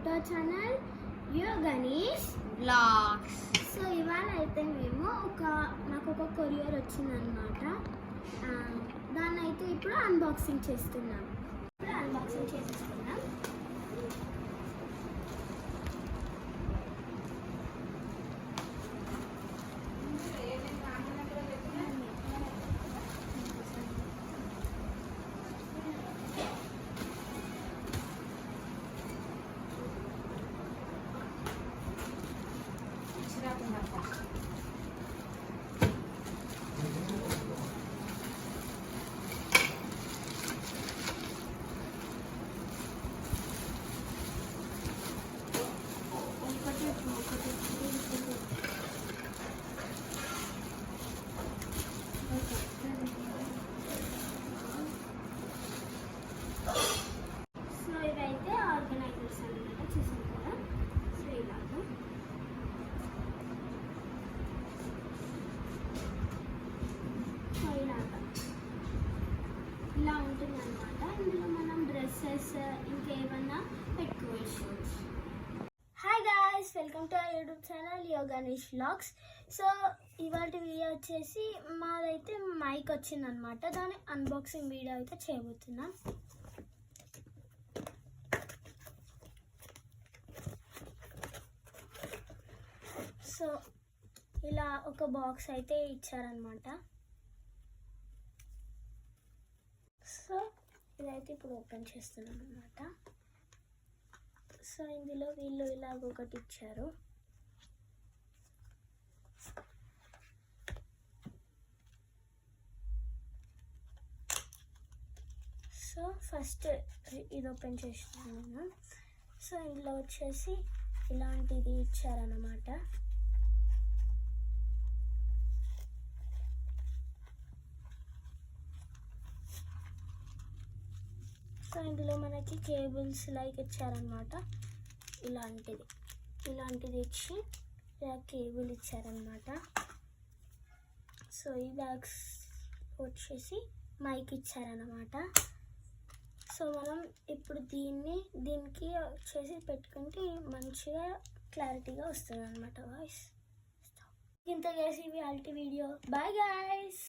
తో channel yo Ganesh blogs so ఇవాళ అయితే మేము ఒక మాకు ఒక కొరియర్ వచ్చిందనమాట um, దాన్ని అయితే ఇప్పుడు అన్బాక్సింగ్ చేస్తున్నాం. ఇప్పుడు అన్బాక్సింగ్ చేసేస్తున్నాం ఉంటుంది అనమాట ఇందులో మనం డ్రెస్సెస్ ఇంకేమన్నా పెట్టుకోవచ్చు. Hi guys welcome to YouTube channel yo Ganesh vlogs so ఇవాటి వీడియో వచ్చేసి మాదైతే మైక్ వచ్చిందనమాట దాని అన్బాక్సింగ్ వీడియో అయితే చేయబోతున్నాం. సో ఇలా ఒక బాక్స్ అయితే ఇచ్చారనమాట సో ఇదైతే ఇప్పుడు ఓపెన్ చేస్తున్నాం అనమాట సో ఇందులో వీళ్ళు ఇలాగ ఒకటి ఇచ్చారు. సో ఫస్ట్ ఇది ఓపెన్ చేసినాను సో ఇందులో వచ్చేసి ఇలాంటిది ఇచ్చారన్నమాట. సో ఇందులో మనకి కేబుల్స్ లైక్ ఇచ్చారనమాట ఇలాంటిది. ఇలాంటిది ఇచ్చి ఇలా కేబుల్ ఇచ్చారనమాట సో ఈ బ్యాగ్స్ వచ్చేసి మైక్ ఇచ్చారనమాట సో మనం ఇప్పుడు దీన్ని దీనికి వచ్చేసి పెట్టుకుంటే మంచిగా క్లారిటీగా వస్తుంది అనమాట వాయిస్ ఇంత చేసి ఇవి వీడియో. Bye guys